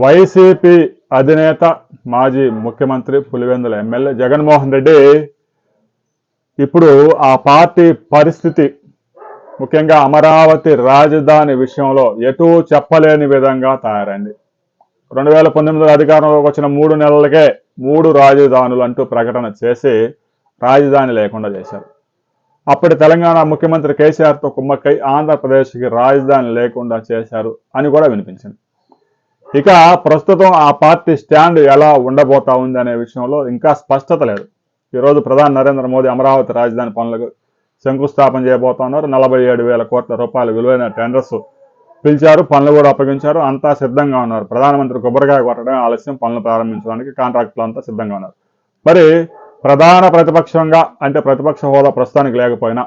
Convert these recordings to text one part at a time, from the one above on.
YCP అధినేత మాజీ ముఖ్యమంత్రి పులివెందుల ఎమ్మెల్యే జగన్మోహన్ రెడ్డి ఇప్పుడు ఆ పార్టీ పరిస్థితి ముఖ్యంగా అమరావతి రాజధాని విషయంలో ఎటూ చెప్పలేని విధంగా తయారైంది. రెండు వేల పంతొమ్మిదిలో అధికారంలోకి వచ్చిన మూడు నెలలకే మూడు రాజధానులు అంటూ ప్రకటన చేసి రాజధాని లేకుండా చేశారు. అప్పటి తెలంగాణ ముఖ్యమంత్రి కేసీఆర్తో కుమ్మక్కై ఆంధ్రప్రదేశ్కి రాజధాని లేకుండా చేశారు అని కూడా వినిపించింది. ఇక ప్రస్తుతం ఆ పార్టీ స్టాండ్ ఎలా ఉండబోతా ఉంది అనే విషయంలో ఇంకా స్పష్టత లేదు. ఈరోజు ప్రధాని నరేంద్ర మోదీ అమరావతి రాజధాని పనులకు శంకుస్థాపన చేయబోతున్నారు. నలభై ఏడు వేల కోట్ల రూపాయల విలువైన టెండర్స్ పిలిచారు. పనులు కూడా అప్పగించారు. అంతా సిద్ధంగా ఉన్నారు. ప్రధానమంత్రి కొబ్బరికాయ కొట్టడం ఆలస్యం. పనులు ప్రారంభించడానికి కాంట్రాక్టులు అంతా సిద్ధంగా ఉన్నారు. మరి ప్రధాన ప్రతిపక్షంగా అంటే ప్రతిపక్ష హోదా ప్రస్తుతానికి లేకపోయినా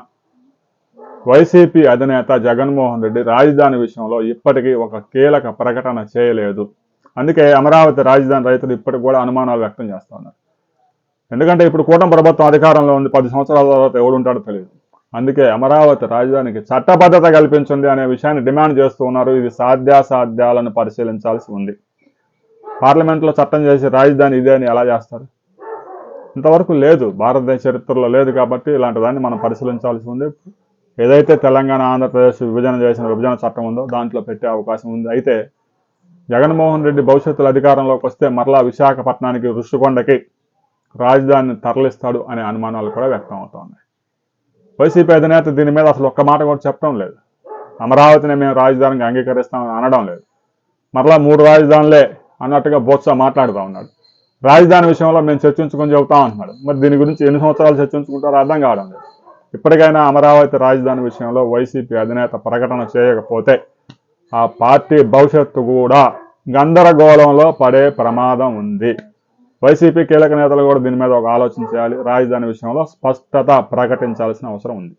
వైసీపీ అధినేత జగన్మోహన్ రెడ్డి రాజధాని విషయంలో ఇప్పటికీ ఒక కీలక ప్రకటన చేయలేదు. అందుకే అమరావతి రాజధాని రైతులు ఇప్పటికి కూడా అనుమానాలు వ్యక్తం చేస్తున్నారు. ఎందుకంటే ఇప్పుడు కూటమి ప్రభుత్వం అధికారంలో ఉంది పది సంవత్సరాల తర్వాత ఎవడు ఉంటాడో తెలియదు. అందుకే అమరావతి రాజధానికి చట్టబద్ధత కల్పించండి అనే విషయాన్ని డిమాండ్ చేస్తూ ఉన్నారు. ఇది సాధ్యాసాధ్యాలను పరిశీలించాల్సి ఉంది. పార్లమెంట్లో చట్టం చేసి రాజధాని ఇదే అని ఎలా చేస్తారు? ఇంతవరకు లేదు. భారతదేశ చరిత్రలో లేదు కాబట్టి ఇలాంటి దాన్ని మనం పరిశీలించాల్సి ఉంది. ఏదైతే తెలంగాణ ఆంధ్రప్రదేశ్ విభజన చేసిన విభజన చట్టం ఉందో దాంట్లో పెట్టే అవకాశం ఉంది. అయితే జగన్మోహన్ రెడ్డి భవిష్యత్తులో అధికారంలోకి వస్తే మరలా విశాఖపట్నానికి ఋషికొండకి రాజధానిని తరలిస్తాడు అనే అనుమానాలు కూడా వ్యక్తం అవుతున్నాయి వైసీపీ అధినేత దీని మీద అసలు ఒక్క మాట కూడా చెప్పడం లేదు. అమరావతిని మేము రాజధానికి అంగీకరిస్తామని అనడం లేదు. మరలా మూడు రాజధానులే అన్నట్టుగా బొత్స మాట్లాడుతూ ఉన్నాడు. రాజధాని విషయంలో మేము చర్చించుకొని చెబుతాం అంటున్నాడు మరి దీని గురించి ఎన్ని సంవత్సరాలు చర్చించుకుంటారో అర్థం కావడం లేదు. ఇప్పటికైనా అమరావతి రాజధాని విషయంలో వైసీపీ అధినేత ప్రకటన చేయకపోతే ఆ పార్టీ భవిష్యత్తు కూడా గందరగోళంలో పడే ప్రమాదం ఉంది. వైసీపీ కీలక నేతలు కూడా దీని మీద ఒక ఆలోచన చేయాలి. రాజధాని విషయంలో స్పష్టత ప్రకటించాల్సిన అవసరం ఉంది.